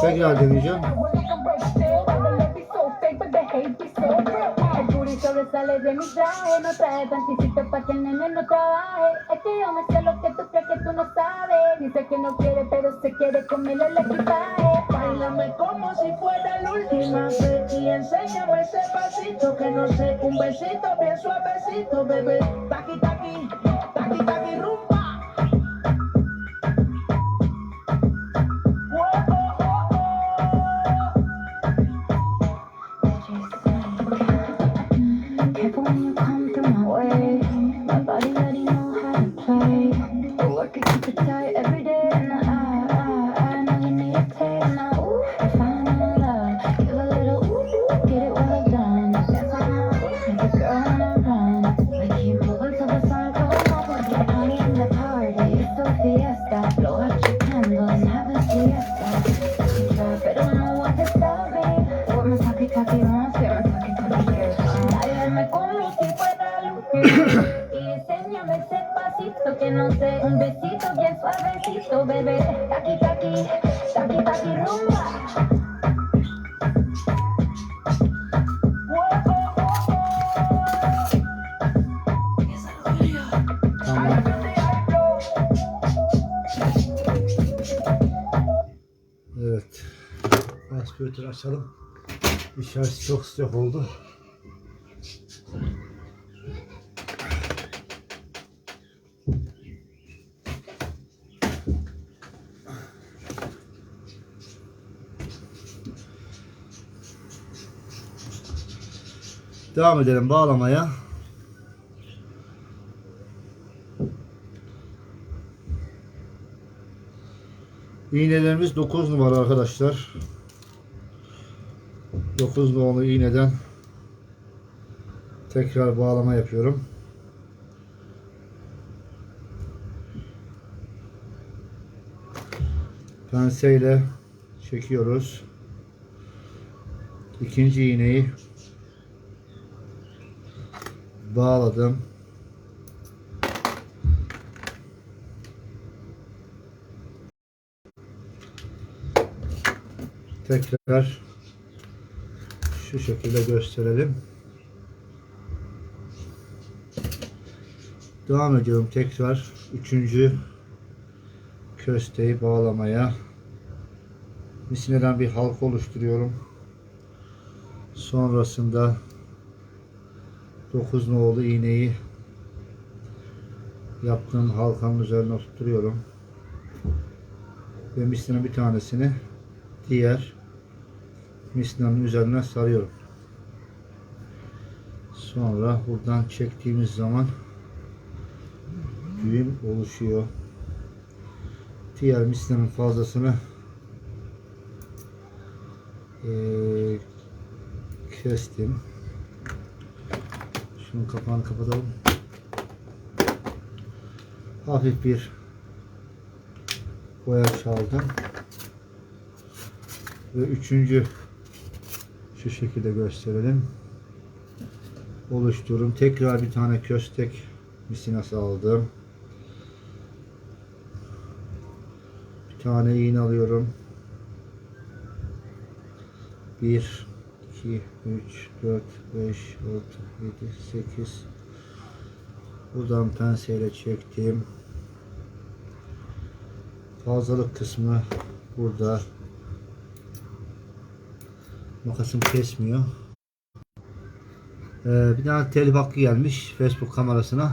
Sega de Division. Sale de mi traje, no trae tantisito pa' que el nene no trabaje. Es que yo me sé lo que tú crees que tú no sabes. Dice que no quiere, pero se quiere comer el equipaje. Bailame como si fuera la última. Y enséñame ese pasito que no sé. Un besito bien suavecito, bebé. Taqui, taqui, taqui, taqui, rumbo. Pero no me voy. Por mi saquita, que no sé, me saquita, que como si fuera luz. Y enseñame ese pasito que no sé. Un besito, bien suavecito, bebé. Saquita, taqui, taqui taqui rumba. Aspiratörü açalım. İçerisi çok sıcak oldu. Devam edelim bağlamaya. İğnelerimiz 9 numara arkadaşlar. 9 numaralı iğneden tekrar bağlama yapıyorum. Penseyle çekiyoruz. İkinci iğneyi bağladım. Tekrar şu şekilde gösterelim. Devam ediyorum tekrar üçüncü kösteyi bağlamaya. Misineden bir halka oluşturuyorum. Sonrasında 9 nolu iğneyi yaptığım halkanın üzerine oturtuyorum. Ve misinin bir tanesini diğer mislinanın üzerine sarıyorum. Sonra buradan çektiğimiz zaman düğüm oluşuyor. Diğer mislinanın fazlasını eee, kestim. Şunun kapağını kapatalım. Hafif bir boya çaldım. Ve üçüncü şu şekilde gösterelim. Oluştururum. Tekrar bir tane köstek misinası aldım. Bir tane iğne alıyorum. 1 2 3 4 5 6 7 8 Buradan penseyle çektim. Fazlalık kısmı burada Makasım kesmiyor. Ee, bir tane telif hakkı gelmiş Facebook kamerasına.